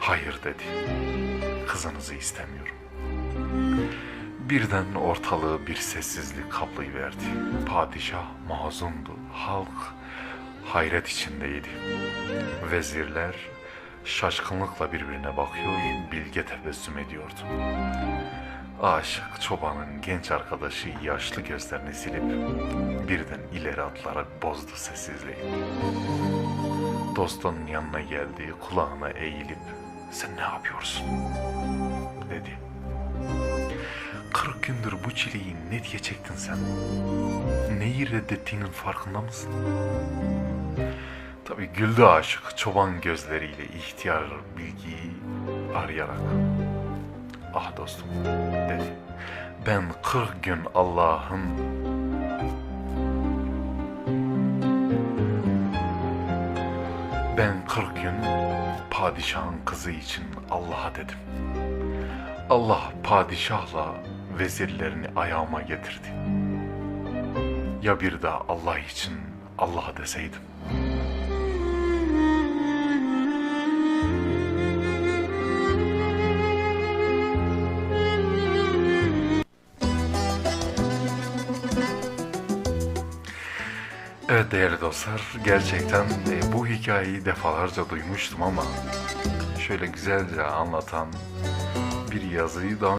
Hayır dedi. Kızınızı istemiyorum. Birden ortalığı bir sessizlik kaplayıverdi. Padişah mazundu. Halk hayret içindeydi. Vezirler şaşkınlıkla birbirine bakıyor, bilge tebessüm ediyordu. Aşık çobanın genç arkadaşı yaşlı gözlerini silip birden ileri atlarak bozdu sessizliği. Dostunun yanına geldi, kulağına eğilip sen ne yapıyorsun? dedi. Kırk gündür bu çileyi ne diye çektin sen? Neyi reddettiğinin farkında mısın? Tabi güldü aşık çoban gözleriyle ihtiyar bilgiyi arayarak. Ah dostum dedi. Ben kırk gün Allah'ın ben kırk gün padişahın kızı için Allah'a dedim. Allah padişahla vezirlerini ayağıma getirdi. Ya bir daha Allah için Allah'a deseydim. Evet değerli dostlar, gerçekten e, bu hikayeyi defalarca duymuştum ama şöyle güzelce anlatan bir yazıyı daha